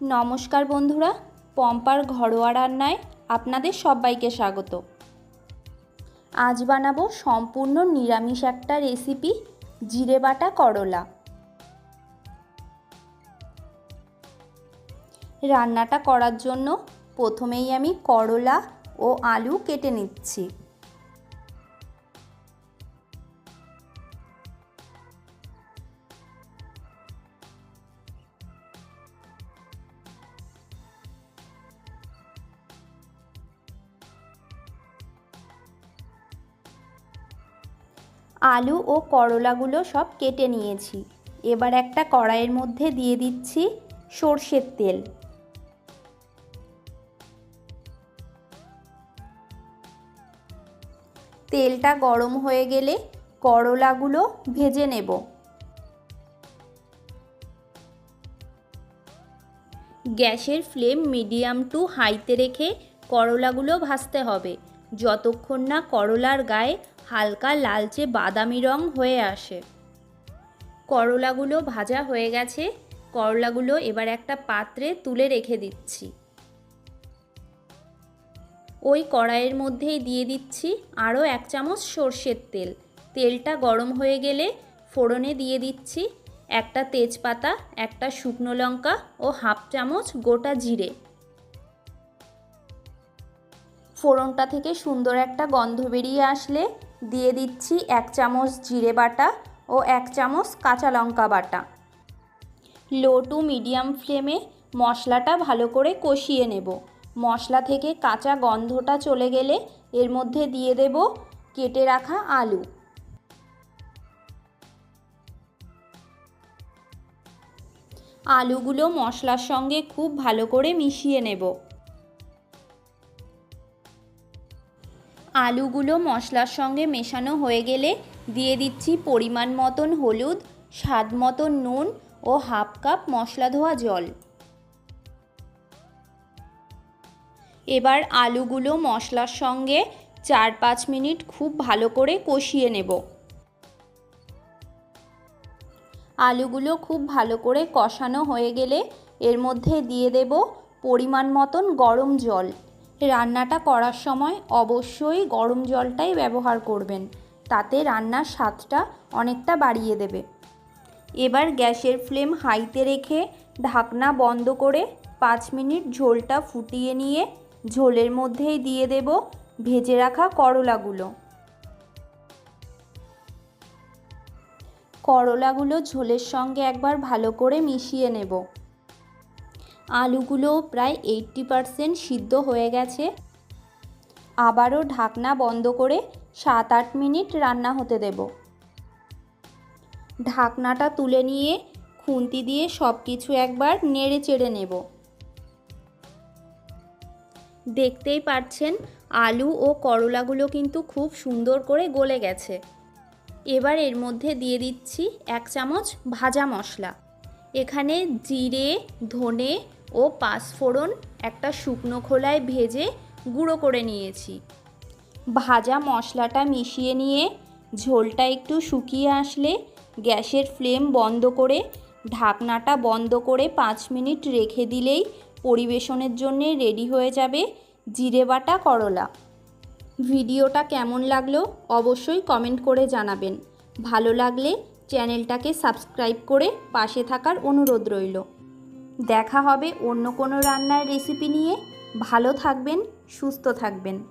নমস্কার বন্ধুরা, পম্পার ঘরোয়া রান্নায় আপনাদের সবাইকে স্বাগত। আজ বানাবো সম্পূর্ণ নিরামিষ একটা রেসিপি, জিরে বাটা করলা। রান্নাটা করার জন্য প্রথমেই আমি করলা ও আলু কেটে নিচ্ছি। আলু ও করলাগুলো সব কেটে নিয়েছি। এবার একটা কড়াইয়ের মধ্যে দিয়ে দিচ্ছি সর্ষের তেল। তেলটা গরম হয়ে গেলে করলাগুলো ভেজে নেব। গ্যাসের ফ্লেম মিডিয়াম টু হাইতে রেখে করলাগুলো ভাজতে হবে। যতক্ষণ না করলার গায়ে হালকা লালচে বাদামি রং হয়ে আসে। করলাগুলো ভাজা হয়ে গেছে। করলাগুলো এবার একটা পাত্রে তুলে রেখে দিচ্ছি। ওই কড়াইয়ের মধ্যেই দিয়ে দিচ্ছি আরও এক চামচ সর্ষের তেল। তেলটা গরম হয়ে গেলে ফোড়নে দিয়ে দিচ্ছি একটা তেজপাতা, একটা শুকনো লঙ্কা ও হাফ চামচ গোটা জিরে। ফোড়নটা থেকে সুন্দর একটা গন্ধ বেরিয়ে আসলে দিয়ে দিচ্ছি এক চামচ জিরে বাটা ও এক চামচ কাঁচা লঙ্কা বাটা। লো টু মিডিয়াম ফ্লেমে মশলাটা ভালো করে কষিয়ে নেব। মশলা থেকে কাঁচা গন্ধটা চলে গেলে এর মধ্যে দিয়ে দেব কেটে রাখা আলু। আলুগুলো মশলার সঙ্গে খুব ভালো করে মিশিয়ে নেব। আলুগুলো মশলার সঙ্গে মেশানো হয়ে গেলে দিয়ে দিচ্ছি পরিমাণ মতন হলুদ, স্বাদ মতন নুন ও হাফ কাপ মশলা ধোয়া জল। এবার আলুগুলো মশলার সঙ্গে চার পাঁচ মিনিট খুব ভালো করে কষিয়ে নেব। আলুগুলো খুব ভালো করে কষানো হয়ে গেলে এর মধ্যে দিয়ে দেব পরিমাণ মতন গরম জল। রান্নাটা করার সময় অবশ্যই গরম জলটাই ব্যবহার করবেন। তাতে রান্নার স্বাদটা অনেকটা বাড়িয়ে দেবে। এবার গ্যাসের ফ্লেম হাইতে রেখে ঢাকনা বন্ধ করে পাঁচ মিনিট ঝোলটা ফুটিয়ে নিয়ে ঝোলের মধ্যেই দিয়ে দেব ভেজে রাখা করলাগুলো। করলাগুলো ঝোলের সঙ্গে একবার ভালো করে মিশিয়ে নেব। আলুগুলো প্রায় এইট্টি পারসেন্ট সিদ্ধ হয়ে গেছে। আবারও ঢাকনা বন্ধ করে সাত আট মিনিট রান্না হতে দেব। ঢাকনাটা তুলে নিয়ে খুন্তি দিয়ে সব কিছু একবার নেড়ে চেড়ে নেব। দেখতেই পাচ্ছেন, আলু ও করলাগুলো কিন্তু খুব সুন্দর করে গলে গেছে। এবার এর মধ্যে দিয়ে দিচ্ছি এক চামচ ভাজা মশলা। এখানে জিরে, ধনে ও পাঁচফোড়ন একটা শুকনো খোলায় ভেজে গুঁড়ো করে নিয়েছি। ভাজা মশলাটা মিশিয়ে নিয়ে ঝোলটা একটু শুকিয়ে আসলে গ্যাসের ফ্লেম বন্ধ করে ঢাকনাটা বন্ধ করে পাঁচ মিনিট রেখে দিলেই পরিবেশনের জন্য রেডি হয়ে যাবে জিরে বাটা করলা। ভিডিওটা কেমন লাগল অবশ্যই কমেন্ট করে জানাবেন। ভালো লাগলে চ্যানেলটাকে সাবস্ক্রাইব করে পাশে থাকার অনুরোধ রইল। দেখা হবে অন্য কোনো রান্নার রেসিপি নিয়ে। ভালো থাকবেন সুস্থ থাকবেন।